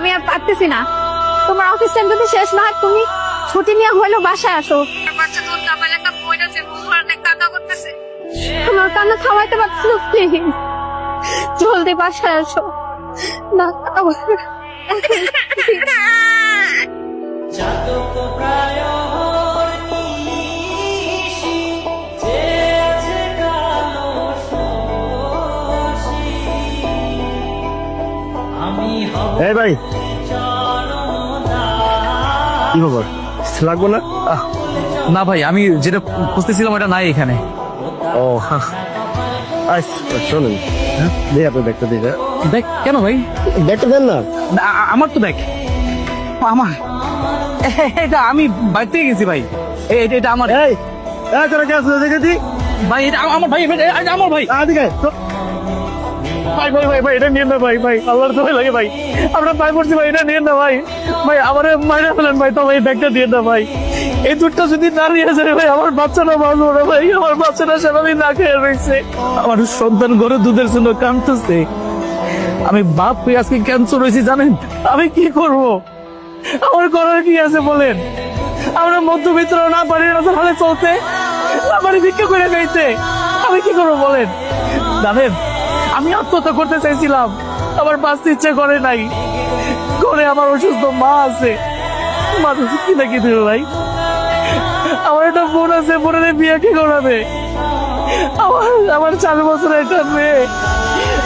আমি আর পারতেছি না। তোমার অফিস টাইম যদি শেষ না হয় তুমি ছুটি নিয়ে হলেও বাসায় আসো। তোমার কান্না খাওয়াইতে পারছি না প্লিজ জলদি বাসায় আসো। না এই ভাই কি খবর? লাগবো না? না ভাই আমি যেটা খুঁজতেছিলাম ওটা নাই এখানে। ও হ্যাঁ শোনেন। হ্যাঁ দিয়ে আপনি ব্যাগটা দিয়ে দেখ কেন ভাই? ব্যাগটা দেন না। আমার তো দেখ আমার? এটা আমি বাড়িতে গেছি ভাই। এটা- এটা আমার। এই তোরা কে আসলে দেখে দি। ভাই এটা আমার ভাই আমার ভাই। আদিকে ভাই ভাই ভাই ভাই, এটা নিয়ে না ভাই ভাই, আল্লাহর দোহাই লাগে ভাই। আমরা পাই ভাই, এটা নিয়ে না ভাই। ভাই, আমার ফেলেন ভাই তো ভাই ব্যাগটা দিয়ে না ভাই। এই দুধটা যদি যায় ভাই, আমার বাচ্চাটা না ভাই, আমার বাচ্চাটা না খেয়ে রয়েছে। আমার সন্তান দুধের জন্য কাঁদতেছে। আমি বাপ হয়ে আজকে ক্যান্সার হয়েছি জানেন? আমি কি করব? আমার করার কি আছে বলেন? আমরা মধ্যবিত্ত না পারি না হালে চলতে? আমার ভিক্ষা করে খাইতে। আমি কি করব বলেন? জানেন? আমি আত্মহত্যা করতে চাইছিলাম। আমার বাঁচতে ইচ্ছে করে নাই। ঘরে আমার অসুস্থ মা আছে। মানুষ কি নাকি দিল ভাই? আমার একটা বোন আছে, বোনের বিয়ে কি করাবে? আমার আমার চার বছরের একটা মেয়ে।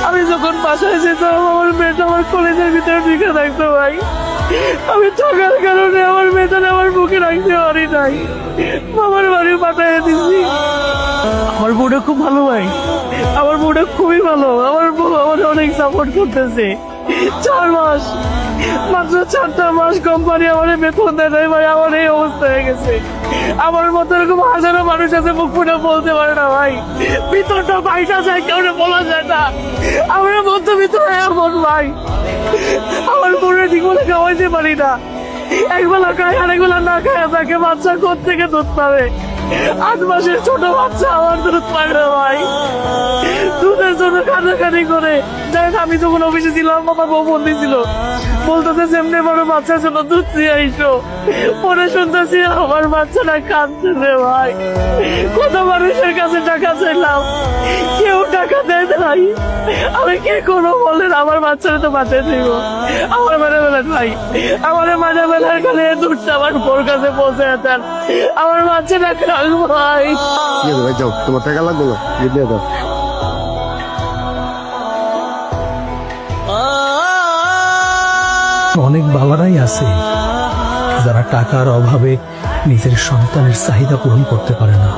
আমি যখন বাসায় যেতাম, আমার মেয়েটা আমার কলেজের ভিতরে ঢুকে থাকতো ভাই। আমি টাকার কারণে আমার মেয়েটা আমার বুকে রাখতে পারি নাই। আমার বাড়ি পাঠিয়ে দিচ্ছি বউটা খুব ভালো ভাই। আমার বউটা খুবই ভালো। আমার বউ আমার অনেক সাপোর্ট করতেছে। চার মাস। মাত্র চারটা মাস কোম্পানি আমার বেতন দেয় নাই ভাই, আমার এই অবস্থা হয়ে গেছে। আমার মতো এরকম হাজারো মানুষ আছে, মুখ ফুটে বলতে পারে না ভাই। ভিতরটা বাইটা যায় কেউ বলা যায় না। আমরা মধ্য ভিতরে এমন ভাই। আমার বোনের ঠিক মতো খাওয়াইতে পারি না। একবেলা খায়, আরেকবেলা না খায়, তাকে বাচ্চা থেকে দুধ পাবে? আট মাসের ছোট বাচ্চা, আমার দুধ পায় না ভাই। দুধের জন্য কান্নাকানি করে। জানেন আমি যখন অফিসে ছিলাম, বাবা বউ বন্দি ছিল বলতেছে সেমনি বড় বাচ্চার জন্য দুধ দিয়ে আইসো। পরে শুনতেছি আমার বাচ্চাটা কাঁদতেছে ভাই। কত মানুষের কাছে টাকা চাইলাম। নাই আমি কি করব বলেন? আমার বাচ্চারা তো বাঁচাই দিব আমার মানে বলেন ভাই আমার মানে বেলার কালে দুধটা আমার বোর কাছে পৌঁছে দেন। আমার বাচ্চাটা কাল ভাই। ভাই যাও তোমার টাকা লাগবে না? দিয়ে দাও অনেক বাবারাই আছে যারা টাকার অভাবে নিজের সন্তানের চাহিদা পূরণ করতে পারে না।